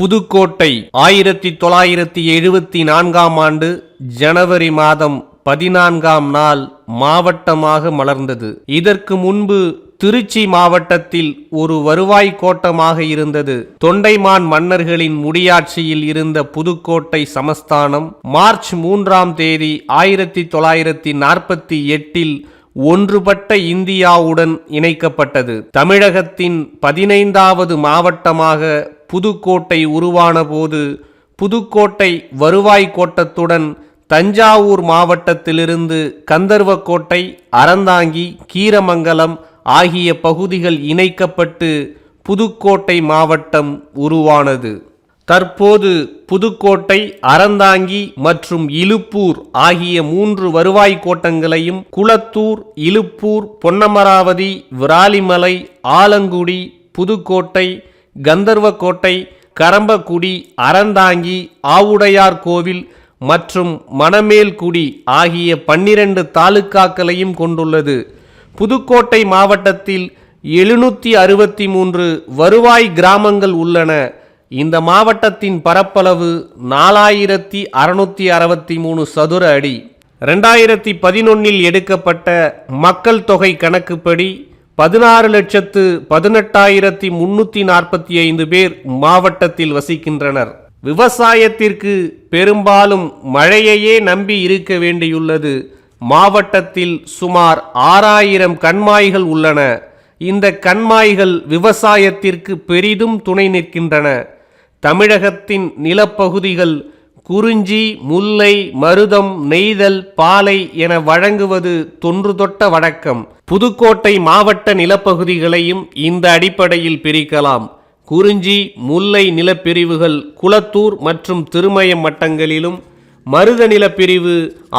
புதுக்கோட்டை ஆயிரத்தி தொள்ளாயிரத்தி எழுபத்தி நான்காம் ஆண்டு ஜனவரி மாதம் பதினான்காம் நாள் மாவட்டமாக மலர்ந்தது. இதற்கு முன்பு திருச்சி மாவட்டத்தில் ஒரு வருவாய் கோட்டமாக இருந்தது. தொண்டைமான் மன்னர்களின் முடியாட்சியில் இருந்த புதுக்கோட்டை சமஸ்தானம் மார்ச் மூன்றாம் தேதி ஆயிரத்தி தொள்ளாயிரத்தி நாற்பத்தி எட்டில் ஒன்றுபட்ட இந்தியாவுடன் இணைக்கப்பட்டது. தமிழகத்தின் பதினைந்தாவது மாவட்டமாக புதுக்கோட்டை உருவான போது புதுக்கோட்டை வருவாய் கோட்டத்துடன் தஞ்சாவூர் மாவட்டத்திலிருந்து கந்தர்வக்கோட்டை அறந்தாங்கி கீரமங்கலம் ஆகிய பகுதிகள் இணைக்கப்பட்டு புதுக்கோட்டை மாவட்டம் உருவானது. தற்போது புதுக்கோட்டை அறந்தாங்கி மற்றும் இலுப்பூர் ஆகிய மூன்று வருவாய் கோட்டங்களையும் குளத்தூர் இலுப்பூர் பொன்னமராவதி விராலிமலை ஆலங்குடி புதுக்கோட்டை கந்தர்வக்கோட்டை கரம்பக்குடி அறந்தாங்கி ஆவுடையார் கோவில் மற்றும் மணமேல்குடி ஆகிய பன்னிரண்டு தாலுக்காக்களையும் கொண்டுள்ளது. புதுக்கோட்டை மாவட்டத்தில் எழுநூற்றி அறுபத்தி மூன்று வருவாய் கிராமங்கள் உள்ளன. இந்த மாவட்டத்தின் பரப்பளவு நாலாயிரத்தி அறுநூற்றி அறுபத்தி மூணு சதுர அடி. ரெண்டாயிரத்தி பதினொன்னில் எடுக்கப்பட்ட மக்கள் தொகை கணக்குப்படி பதினாறு லட்சத்து பதினெட்டாயிரத்தி முன்னூற்றி நாற்பத்தி ஐந்து பேர் மாவட்டத்தில் வசிக்கின்றனர். விவசாயத்திற்கு பெரும்பாலும் மழையையே நம்பி இருக்க வேண்டியுள்ளது. மாவட்டத்தில் சுமார் ஆறாயிரம் கண்மாய்கள் உள்ளன. இந்த கண்மாய்கள் விவசாயத்திற்கு பெரிதும் துணை நிற்கின்றன. தமிழகத்தின் நிலப்பகுதிகள் குறிஞ்சி முல்லை மருதம் நெய்தல் பாலை என வழங்குவது தொன்று தொட்ட வழக்கம் புதுக்கோட்டை மாவட்ட நிலப்பகுதிகளையும் இந்த அடிப்படையில் பிரிக்கலாம். குறிஞ்சி முல்லை நிலப்பிரிவுகள் குளத்தூர் மற்றும் திருமயம் வட்டங்களிலும் மருத நிலப்பிரிவு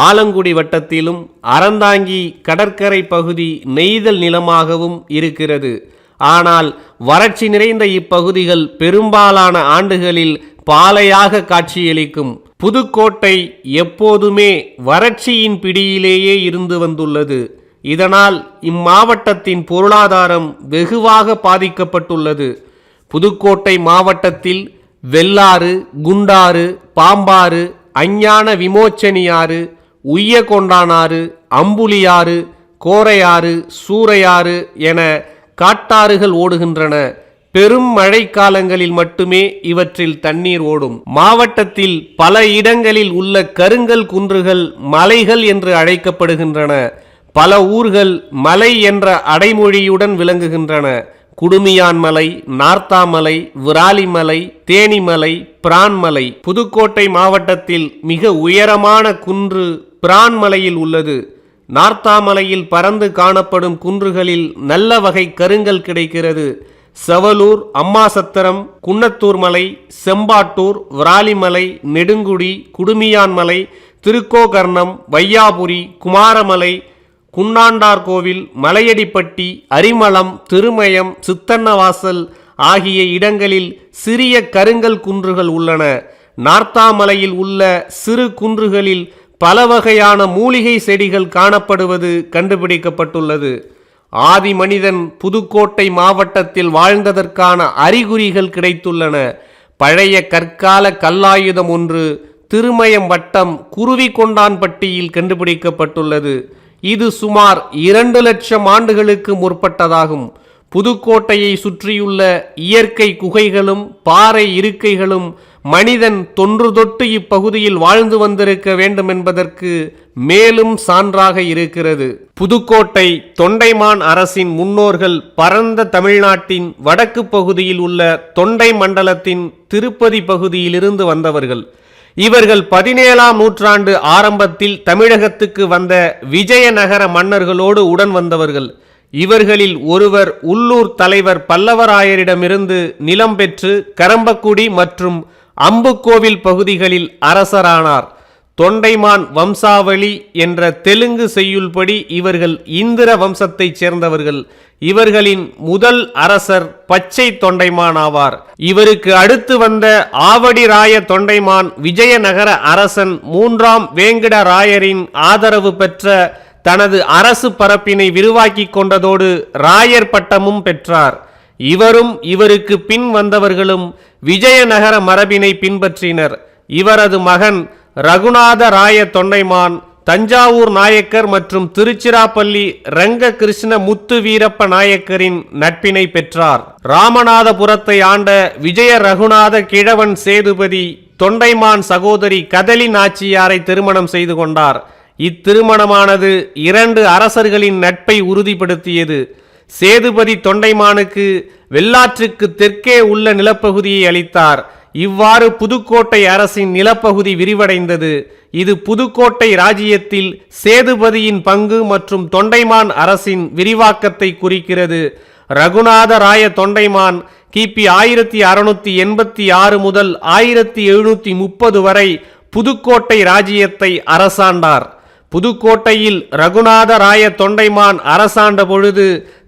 ஆலங்குடி வட்டத்திலும் அறந்தாங்கி கடற்கரை பகுதி நெய்தல் நிலமாகவும் இருக்கிறது. ஆனால் வறட்சி நிறைந்த இப்பகுதிகள் பெரும்பாலான ஆண்டுகளில் பாலையாக காட்சியளிக்கும் புதுக்கோட்டை எப்போதுமே வறட்சியின் பிடியிலேயே இருந்து வந்துள்ளது. இதனால் இம்மாவட்டத்தின் பொருளாதாரம் வெகுவாக பாதிக்கப்பட்டுள்ளது. புதுக்கோட்டை மாவட்டத்தில் வெள்ளாறு குண்டாறு பாம்பாறு அஞ்ஞான விமோச்சனியாறு உய்ய கொண்டானாறு அம்புலியாறு கோரையாறு சூறையாறு என காட்டாறுகள் ஓடுகின்றன. பெரும் மழை காலங்களில் மட்டுமே இவற்றில் தண்ணீர் ஓடும். மாவட்டத்தில் பல இடங்களில் உள்ள கருங்கல் குன்றுகள் மலைகள் என்று அழைக்கப்படுகின்றன. பல ஊர்கள் மலை என்ற அடைமொழியுடன் விளங்குகின்றன. குடுமியான்மலை நார்த்தாமலை விராலிமலை தேனிமலை பிரான்மலை புதுக்கோட்டை மாவட்டத்தில் மிக உயரமான குன்று பிரான்மலையில் உள்ளது. நார்த்தாமலையில் பறந்து காணப்படும் குன்றுகளில் நல்ல வகை கருங்கல் கிடைக்கிறது. செவலூர் அம்மாசத்திரம் குன்னத்தூர் மலை செம்பாட்டூர் விராலிமலை நெடுங்குடி குடுமியான்மலை திருக்கோகர்ணம் வையாபுரி குமாரமலை குன்னாண்டார் கோவில் மலையடிப்பட்டி அரிமளம் திருமயம் சித்தன்னவாசல் ஆகிய இடங்களில் சிறிய கருங்கல் குன்றுகள் உள்ளன. நார்த்தாமலையில் உள்ள சிறு குன்றுகளில் பல வகையான மூலிகை செடிகள் காணப்படுவது கண்டுபிடிக்கப்பட்டுள்ளது. ஆதி மனிதன் புதுக்கோட்டை மாவட்டத்தில் வாழ்ந்ததற்கான அறிகுறிகள் கிடைத்துள்ளன. பழைய கற்கால கல்லாயுதம் ஒன்று திருமயம் வட்டம் குருவி கொண்டான்பட்டியில் கண்டுபிடிக்கப்பட்டுள்ளது. இது சுமார் இரண்டு லட்சம் ஆண்டுகளுக்கு முற்பட்டதாகும். புதுக்கோட்டையை சுற்றியுள்ள இயற்கை குகைகளும் பாறை இருக்கைகளும் மனிதன் தொன்று தொட்டு இப்பகுதியில் வாழ்ந்து வந்திருக்க வேண்டும் என்பதற்கு மேலும் சான்றாக இருக்கிறது. புதுக்கோட்டை தொண்டைமான் அரசின் முன்னோர்கள் பரந்த தமிழ்நாட்டின் வடக்கு பகுதியில் உள்ள தொண்டை மண்டலத்தின் திருப்பதி பகுதியிலிருந்து வந்தவர்கள். இவர்கள் பதினேழாம் நூற்றாண்டு ஆரம்பத்தில் தமிழகத்துக்கு வந்த விஜயநகர மன்னர்களோடு உடன் வந்தவர்கள். இவர்களில் ஒருவர் உள்ளூர் தலைவர் பல்லவராயரிடமிருந்து நிலம் பெற்று கரம்பக்குடி மற்றும் அம்புக்கோவில் பகுதிகளில் அரசரானார். தொண்டைமான் வம்சாவளி என்ற தெலுங்கு செய்யுள்படி இவர்கள் இந்திர வம்சத்தைச் சேர்ந்தவர்கள். இவர்களின் முதல் அரசர் பச்சை தொண்டைமான் ஆவார். இவருக்கு அடுத்து வந்த ஆவடி ராய தொண்டைமான் விஜயநகர அரசன் மூன்றாம் வேங்கடராயரின் ஆதரவு பெற்ற தனது அரசு பரப்பினை விரிவாக்கிக் கொண்டதோடு ராயர் பட்டமும் பெற்றார். இவரும் இவருக்கு பின் வந்தவர்களும் விஜயநகர மரபினை பின்பற்றினர். இவரது மகன் ரகுநாத ராய தொண்டைமான் தஞ்சாவூர் நாயக்கர் மற்றும் திருச்சிராப்பள்ளி ரங்க கிருஷ்ண முத்து வீரப்ப நாயக்கரின் நட்பினை பெற்றார். ராமநாதபுரத்தை ஆண்ட விஜய ரகுநாத கிழவன் சேதுபதி தொண்டைமான் சகோதரி கதலி நாச்சியாரை திருமணம் செய்து கொண்டார். இத்திருமணமானது இரண்டு அரசர்களின் நட்பை உறுதிப்படுத்தியது. சேதுபதி தொண்டைமானுக்கு வெள்ளாற்றுக்கு தெற்கே உள்ள நிலப்பகுதியை அளித்தார். இவ்வாறு புதுக்கோட்டை அரசின் நிலப்பகுதி விரிவடைந்தது. இது புதுக்கோட்டை ராஜ்யத்தில் சேதுபதியின் பங்கு மற்றும் தொண்டைமான் அரசின் விரிவாக்கத்தை குறிக்கிறது. ரகுநாத ராய தொண்டைமான் கிபி ஆயிரத்தி அறுநூத்தி எண்பத்தி ஆறு முதல் ஆயிரத்தி எழுநூத்தி முப்பது வரை புதுக்கோட்டை ராஜ்யத்தை அரசாண்டார். புதுக்கோட்டையில் ரகுநாத ராய தொண்டைமான் அரசாண்ட பொழுது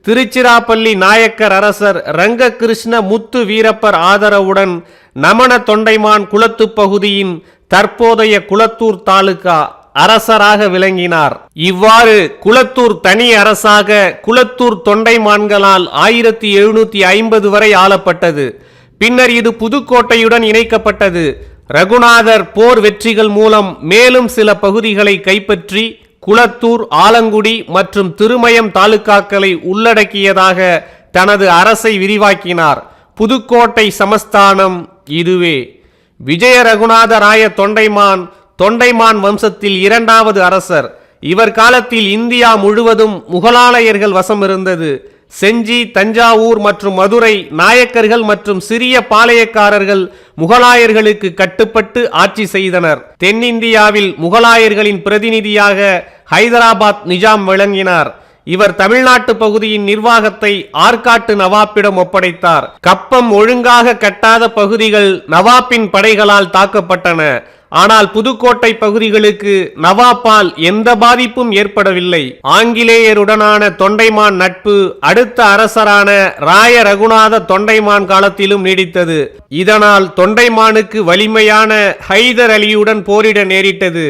திருச்சிராப்பள்ளி நாயக்கர் அரசர் ரங்ககிருஷ்ண முத்து வீரப்பர் ஆதரவுடன் நமன தொண்டைமான் குளத்துப் பகுதியின் தற்போதைய குளத்தூர் தாலுகா அரசராக விளங்கினார். இவ்வாறு குளத்தூர் தனி அரசாக குளத்தூர் தொண்டைமான்களால் ஆயிரத்தி எழுநூத்தி ஐம்பது வரை ஆளப்பட்டது. பின்னர் இது புதுக்கோட்டையுடன் இணைக்கப்பட்டது. ரகுநாதர் போர் வெற்றிகள் மூலம் மேலும் சில பகுதிகளை கைப்பற்றி குளத்தூர் ஆலங்குடி மற்றும் திருமயம் தாலுகாக்களை உள்ளடக்கியதாக தனது அரசை விரிவாக்கினார். புதுக்கோட்டை சமஸ்தானம் இதுவே. விஜய ரகுநாத ராய தொண்டைமான் தொண்டைமான் வம்சத்தில் இரண்டாவது அரசர். இவர் காலத்தில் இந்தியா முழுவதும் முகலாலயர்கள் வசம் இருந்தது. செஞ்சி தஞ்சாவூர் மற்றும் மதுரை நாயக்கர்கள் மற்றும் சிறிய பாளையக்காரர்கள் முகலாயர்களுக்கு கட்டுப்பட்டு ஆட்சி செய்தனர். தென்னிந்தியாவில் முகலாயர்களின் பிரதிநிதியாக ஹைதராபாத் நிஜாம் விளங்கினார். இவர் தமிழ்நாட்டு பகுதியின் நிர்வாகத்தை ஆற்காட்டு நவாப்பிடம் ஒப்படைத்தார். கப்பம் ஒழுங்காக கட்டாத பகுதிகள் நவாப்பின் படைகளால் தாக்கப்பட்டன. ஆனால் புதுக்கோட்டை பகுதிகளுக்கு நவாப்பால் எந்த பாதிப்பும் ஏற்படவில்லை. ஆங்கிலேயருடனான தொண்டைமான் நட்பு அடுத்த அரசரான ராய ரகுநாத தொண்டைமான் காலத்திலும் நீடித்தது. இதனால் தொண்டைமானுக்கு வலிமையான ஹைதர் அலியுடன் போரிட நேரிட்டது.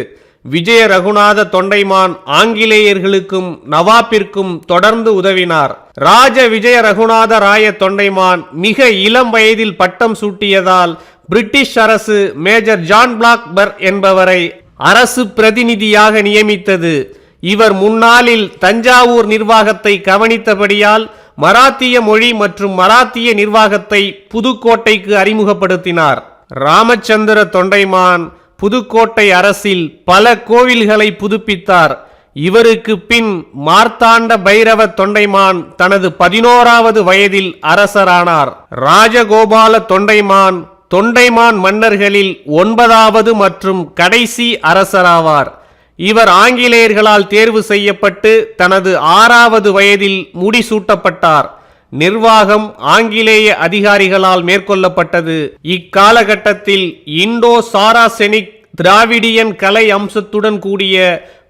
விஜய ரகுநாத தொண்டைமான் ஆங்கிலேயர்களுக்கும் நவாப்பிற்கும் தொடர்ந்து உதவினார். ராஜ விஜய ரகுநாத ராய தொண்டைமான் மிக இளம் வயதில் பட்டம் சூட்டியதால் பிரிட்டிஷ் அரசு மேஜர் ஜான் பிளாக்பர் என்பவரை அரசு பிரதிநிதியாக நியமித்தது. இவர் முன்னாளில் தஞ்சாவூர் நிர்வாகத்தை கவனித்தபடியால் மராத்திய மொழி மற்றும் மராத்திய நிர்வாகத்தை புதுக்கோட்டைக்கு அறிமுகப்படுத்தினார். ராமச்சந்திர தொண்டைமான் புதுக்கோட்டை அரசில் பல கோவில்களை புதுப்பித்தார். இவருக்கு பின் மார்த்தாண்ட பைரவ தொண்டைமான் தனது பதினோராவது வயதில் அரசரானார். ராஜகோபால தொண்டைமான் தொண்டைமான் மன்னர்களில் ஒன்பதாவது மற்றும் கடைசி அரசராவார். இவர் ஆங்கிலேயர்களால் தேர்வு செய்யப்பட்டு தனது ஆறாவது வயதில் முடிசூட்டப்பட்டார். நிர்வாகம் ஆங்கிலேய அதிகாரிகளால் மேற்கொள்ளப்பட்டது. இக்காலகட்டத்தில் இண்டோ சாராசெனிக் திராவிடியன் கலை அம்சத்துடன் கூடிய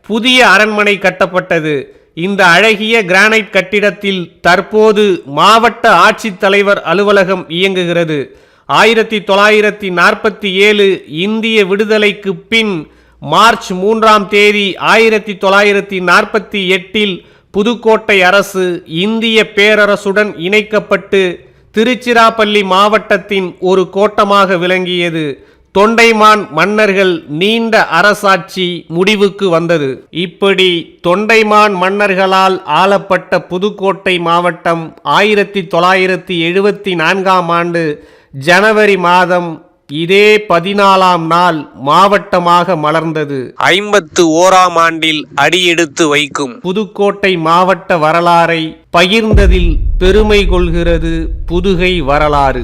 புதிய அரண்மனை கட்டப்பட்டது. இந்த அழகிய கிரானைட் கட்டிடத்தில் தற்போது மாவட்ட ஆட்சித்தலைவர் அலுவலகம் இயங்குகிறது. ஆயிரத்தி தொள்ளாயிரத்தி நாற்பத்தி ஏழு இந்திய விடுதலைக்கு பின் மார்ச் மூன்றாம் தேதி ஆயிரத்தி தொள்ளாயிரத்தி நாற்பத்தி எட்டில் புதுக்கோட்டை அரசு இந்திய பேரரசுடன் இணைக்கப்பட்டு திருச்சிராப்பள்ளி மாவட்டத்தின் ஒரு கோட்டமாக விளங்கியது. தொண்டைமான் மன்னர்கள் நீண்ட அரசாட்சி முடிவுக்கு வந்தது. இப்படி தொண்டைமான் மன்னர்களால் ஆளப்பட்ட புதுக்கோட்டை மாவட்டம் ஆயிரத்தி தொள்ளாயிரத்தி எழுபத்தி நான்காம் ஆண்டு ஜனவரி மாதம் இதே பதினாலாம் நாள் மாவட்டமாக மலர்ந்தது. ஐம்பத்து ஓராம் ஆண்டில் அடியெடுத்து வைக்கும். புதுக்கோட்டை மாவட்ட வரலாறை பகிர்ந்ததில் பெருமை கொள்கிறது புதுகை வரலாறு.